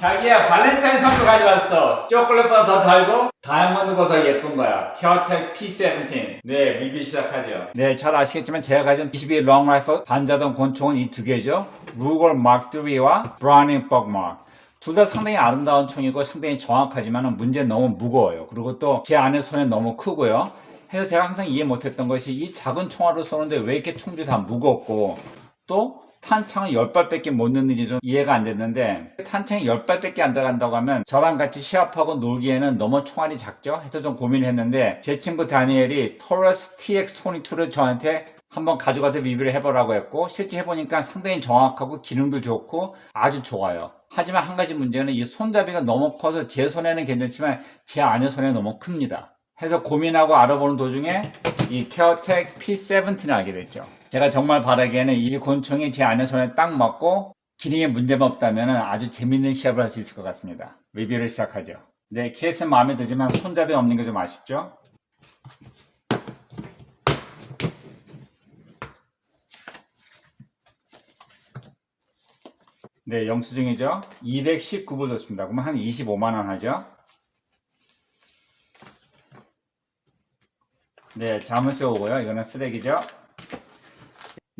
자기야 발렌타인 선물 가져왔어. 초콜릿보다 더 달고? 다이아몬드보다 더 예쁜 거야. 티어텍 P17 네 리뷰 시작하죠. 네 잘 아시겠지만 제가 가진 22 롱라이프 반자동 권총은 이 두 개죠. 루걸 마크 3와 브라우닝 벅 마크. 둘다 상당히 아름다운 총이고 상당히 정확하지만 문제는 너무 무거워요. 그리고 또제 안에 손에 너무 크고요. 해서 제가 항상 이해 못했던 것이 이 작은 총알을 쏘는데 왜 이렇게 총들이 다 무겁고 또 탄창을 10발밖에 못 넣는지 좀 이해가 안 됐는데 탄창이 10발밖에 안 들어간다고 하면 저랑 같이 시합하고 놀기에는 너무 총알이 작죠? 해서 좀 고민을 했는데 제 친구 다니엘이 토러스 TX22를 저한테 한번 가져가서 리뷰를 해보라고 했고 실제 해보니까 상당히 정확하고 기능도 좋고 아주 좋아요. 하지만 한 가지 문제는 이 손잡이가 너무 커서 제 손에는 괜찮지만 제 아내 손에 너무 큽니다. 해서 고민하고 알아보는 도중에 이 케어텍 P17을 알게 됐죠. 제가 정말 바라기에는 이 곤충이 제 아내 손에 딱 맞고 기능에 문제가 없다면 아주 재밌는 시합을 할 수 있을 것 같습니다. 리뷰를 시작하죠. 네, 케이스는 마음에 들지만 손잡이 없는 게 좀 아쉽죠? 네, 영수증이죠. 219불 줬습니다. 그러면 한 25만원 하죠. 네, 자물쇠 오고요. 이거는 쓰레기죠.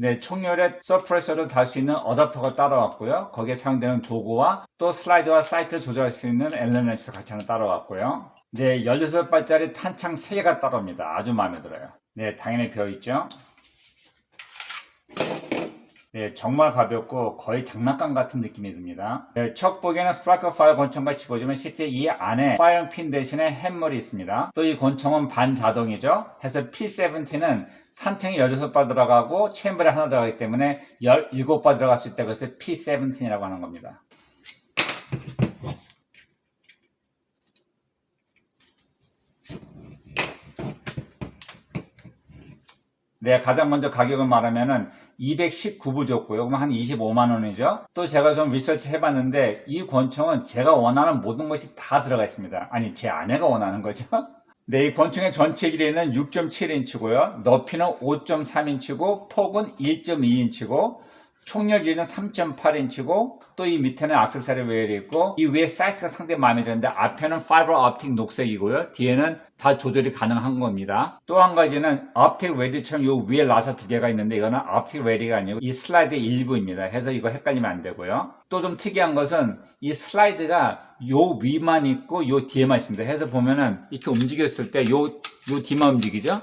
네, 총열에 서프레서를 달 수 있는 어댑터가 따라왔고요. 거기에 사용되는 도구와 또 슬라이드와 사이트를 조절할 수 있는 엘레멘트도 같이 하나 따라왔고요. 네, 16발짜리 탄창 3개가 따라옵니다. 아주 마음에 들어요. 네, 당연히 비어있죠. 네, 정말 가볍고 거의 장난감 같은 느낌이 듭니다. 네, 첫 보기에는 스트라이커 파이어 권총같이 보지만 실제 이 안에 파이어 핀 대신에 햄물이 있습니다. 또 이 권총은 반자동이죠. 해서 P17은 탄창이 16발 들어가고 체인벌이 하나 들어가기 때문에 17발 들어갈 수 있다고 해서 P17이라고 하는 겁니다. 네, 가장 먼저 가격을 말하면은 219불 줬고요. 그러면 한 25만 원이죠. 또 제가 좀 리서치 해봤는데 이 권총은 제가 원하는 모든 것이 다 들어가 있습니다. 아니, 제 아내가 원하는 거죠. 네, 이 권총의 전체 길이는 6.7인치고요. 높이는 5.3인치고 폭은 1.2인치고 총력 길이는 3.8인치고 또 이 밑에는 악세사리 웨일이 있고 이 위에 사이트가 상당히 마음에 드는데 앞에는 파이버 optic 녹색이고요. 뒤에는 다 조절이 가능한 겁니다. 또 한 가지는 optic 레디처럼 요 위에 라사 두 개가 있는데 이거는 optic 레디가 아니고 이 슬라이드의 일부입니다. 해서 이거 헷갈리면 안 되고요. 또 좀 특이한 것은 이 슬라이드가 요 위만 있고 요 뒤에만 있습니다. 해서 보면은 이렇게 움직였을 때 요 요 뒤만 움직이죠.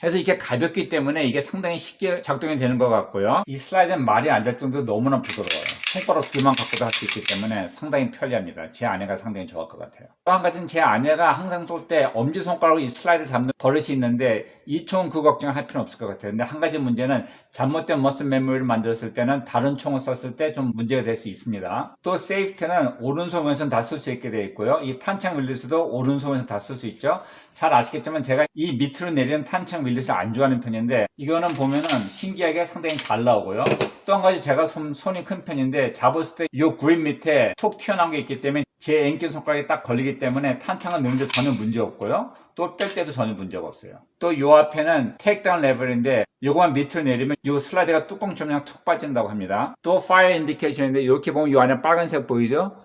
그래서 이게 가볍기 때문에 이게 상당히 쉽게 작동이 되는 것 같고요. 이 슬라이드는 말이 안 될 정도로 너무나 부드러워요. 손가락 두 개만 갖고도 할 수 있기 때문에 상당히 편리합니다. 제 아내가 상당히 좋아할 것 같아요. 또 한 가지는 제 아내가 항상 쏠 때 엄지손가락으로 이 슬라이드 잡는 버릇이 있는데 이 총은 그 걱정할 필요는 없을 것 같아요. 근데 한 가지 문제는 잘못된 머슬 메모리를 만들었을 때는 다른 총을 썼을 때 좀 문제가 될 수 있습니다. 또 세이프트는 오른손 왼손 다 쓸 수 있게 되어 있고요. 이 탄창 릴리스도 오른손 왼손 다 쓸 수 있죠. 잘 아시겠지만 제가 이 밑으로 내리는 탄창 릴리스 안 좋아하는 편인데 이거는 보면은 신기하게 상당히 잘 나오고요. 또 한 가지 제가 손, 손이 큰 편인데 잡았을 때 이 그립 밑에 톡 튀어나온 게 있기 때문에 제 앵기 손가락이 딱 걸리기 때문에 탄창을 넣는데 전혀 문제 없고요. 또 뺄 때도 전혀 문제가 없어요. 또 요 앞에는 테이크다운 레벨인데 요거만 밑으로 내리면 요 슬라이드가 뚜껑처럼 그냥 툭 빠진다고 합니다. 또 파이어 인디케이션인데 이렇게 보면 요 안에 빨간색 보이죠?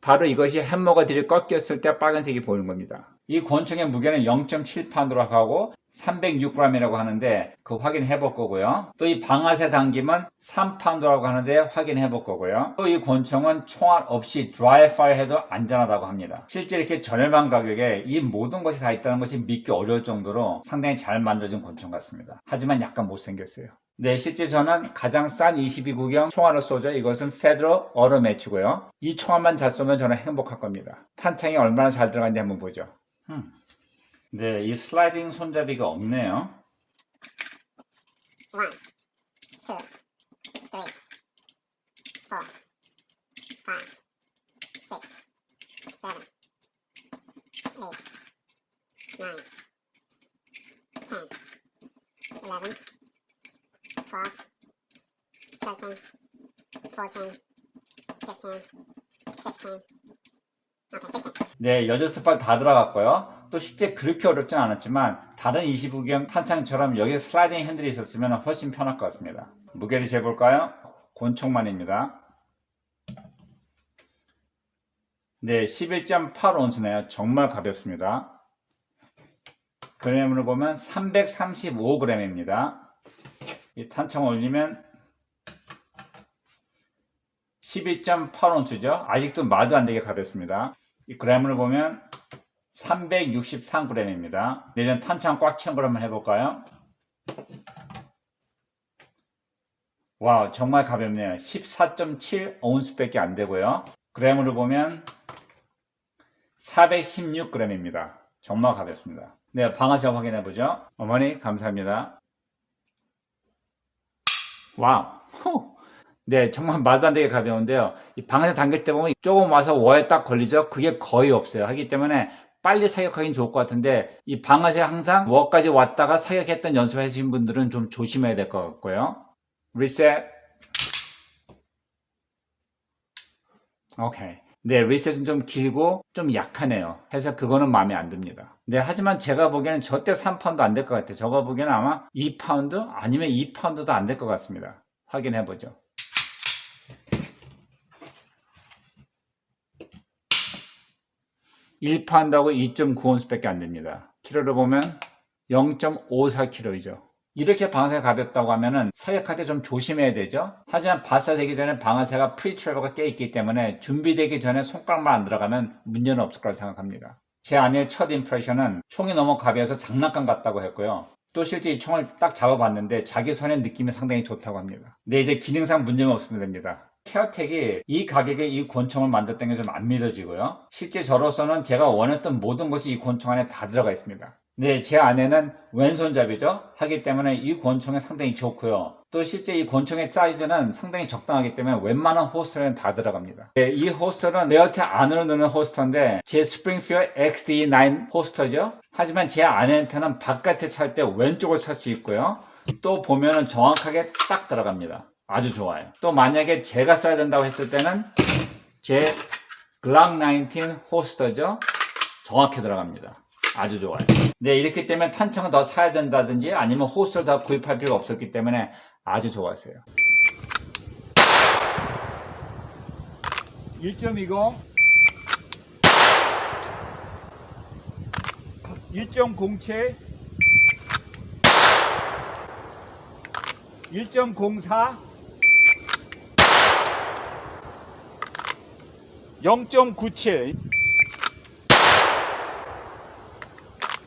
바로 이것이 햄머거 딜이 꺾였을 때 빨간색이 보이는 겁니다. 이 권총의 무게는 0.7파운드로 하고 306g이라고 하는데 그 확인해 볼 거고요. 또 이 방아쇠 당김은 3파운드라고 하는데 확인해 볼 거고요. 또 이 권총은 총알 없이 드라이 파이어 해도 안전하다고 합니다. 실제 이렇게 저렴한 가격에 이 모든 것이 다 있다는 것이 믿기 어려울 정도로 상당히 잘 만들어진 권총 같습니다. 하지만 약간 못생겼어요. 네, 실제 저는 가장 싼 22구경 총알을 쏘죠. 이것은 페드로 어로 매치고요. 이 총알만 잘 쏘면 저는 행복할 겁니다. 탄창이 얼마나 잘 들어간지 한번 보죠. 음. 네, 이 슬라이딩 손잡이가 없네요. One, two, three, four, five, six, seven, eight, nine, ten, eleven, twelve, thirteen, fourteen, fifteen, sixteen. Okay, sixteen. 네, 16발 다 들어갔고요. 또 실제 그렇게 어렵진 않았지만 다른 29경 탄창처럼 여기에 슬라이딩 핸들이 있었으면 훨씬 편할 것 같습니다. 무게를 재볼까요? 권총만입니다. 네, 11.8온스네요. 정말 가볍습니다. 그램으로 보면 335g입니다. 이 탄창 올리면 12.8온스죠. 아직도 말도 안 되게 가볍습니다. 이 그램으로 보면 363g입니다. 내전 탄창 꽉 채운 걸 한번 해볼까요? 와우, 정말 가볍네요. 14.7 온스밖에 안 되고요. 그램으로 보면 416g입니다. 정말 가볍습니다. 네, 방아쇠 확인해 보죠. 어머니, 감사합니다. 와우. 후. 네, 정말 말도 안 되게 가벼운데요. 이 방아쇠 당길 때 보면 조금 와서 워에 딱 걸리죠? 그게 거의 없어요. 하기 때문에 빨리 사격하기는 좋을 것 같은데 이 방아쇠 항상 워까지 왔다가 사격했던 연습하신 분들은 좀 조심해야 될 것 같고요. 리셋. 오케이. 네, 리셋은 좀 길고 좀 약하네요. 해서 그거는 마음에 안 듭니다. 네, 하지만 제가 보기에는 절대 3파운드 안 될 것 같아요. 저가 보기에는 아마 2파운드 아니면 2파운드도 안 될 것 같습니다. 확인해 보죠. 일 파운드하고 2.9온스밖에 안 됩니다. 키로로 보면 0.54kg이죠. 이렇게 방아쇠가 가볍다고 하면은 사격할 때 좀 조심해야 되죠. 하지만 발사되기 전에 방아쇠가 프리트래버가 껴 있기 때문에 준비되기 전에 손가락만 안 들어가면 문제는 없을 거라 생각합니다. 제 아내의 첫 임프레션은 총이 너무 가벼워서 장난감 같다고 했고요. 또 실제 이 총을 딱 잡아봤는데 자기 손의 느낌이 상당히 좋다고 합니다. 근데 이제 기능상 문제가 없으면 됩니다. 케어텍이 이 가격에 이 권총을 만들었다는 게좀 안 믿어지고요. 실제 저로서는 제가 원했던 모든 것이 이 권총 안에 다 들어가 있습니다. 네, 제 아내는 왼손잡이죠. 하기 때문에 이 권총이 상당히 좋고요. 또 실제 이 권총의 사이즈는 상당히 적당하기 때문에 웬만한 호스터에는 다 들어갑니다. 네, 이 호스터는 레어트 안으로 넣는 호스터인데 제 스프링피어 XD9 호스터죠. 하지만 제 아내한테는 바깥에 찰 때 왼쪽을 찰 수 있고요. 또 보면은 정확하게 딱 들어갑니다. 아주 좋아요. 또 만약에 제가 써야 된다고 했을 때는 제 글락 19 호스터죠. 정확히 들어갑니다. 아주 좋아요. 네, 이렇기 때문에 탄창을 더 사야 된다든지 아니면 호스를 더 구입할 필요가 없었기 때문에 아주 좋았어요. 1.20 1.07 1.04 0.97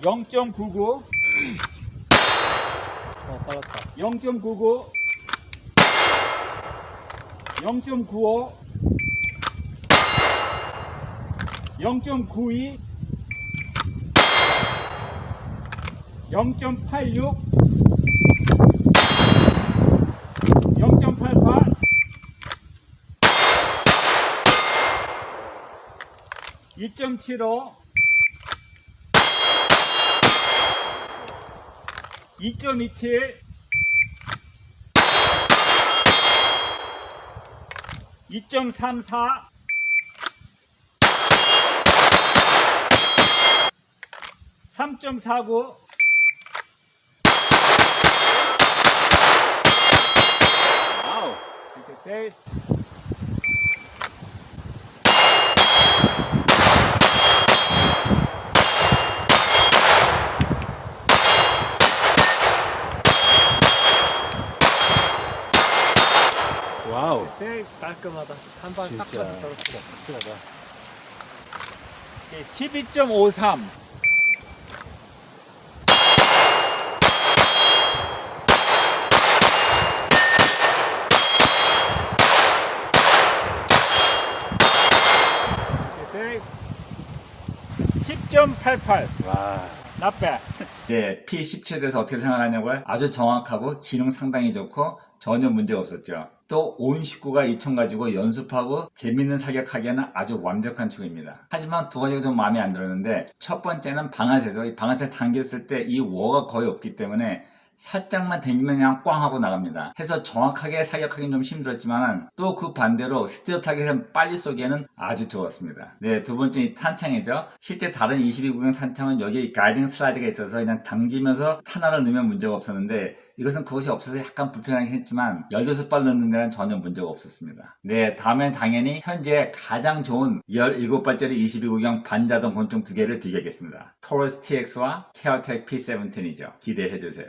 0.99 어, 빨랐다. 0.99 0.95 0.92 0.86 2.75 2.27 2.34 3.49 와우. 이렇게 셋 깔끔하다. 한발딱 진짜. 떨어뜨려. 확실하다. 12.53 10.88 와. 나빼. 네, P17에 대해서 어떻게 생각하냐고요? 아주 정확하고 기능 상당히 좋고 전혀 문제가 없었죠. 또 온 식구가 이총 가지고 연습하고 재밌는 사격하기에는 아주 완벽한 총입니다. 하지만 두 가지가 좀 마음에 안 들었는데 첫 번째는 방아쇠죠. 이 방아쇠 당겼을 때 이 워가 거의 없기 때문에 살짝만 당기면 그냥 꽝 하고 나갑니다. 해서 정확하게 사격하기는 좀 힘들었지만 또 그 반대로 스티어 타겟은 빨리 쏘기에는 아주 좋았습니다. 네, 두 번째 이 탄창이죠. 실제 다른 22구경 탄창은 여기 가이딩 슬라이드가 있어서 그냥 당기면서 탄환을 넣으면 문제가 없었는데 이것은 그것이 없어서 약간 불편하긴 했지만 16발 넣는 데는 전혀 문제가 없었습니다. 네, 다음엔 당연히 현재 가장 좋은 17발짜리 22구경 반자동 권총 두 개를 비교하겠습니다. 토러스 TX와 케어텍 P17이죠. 기대해주세요.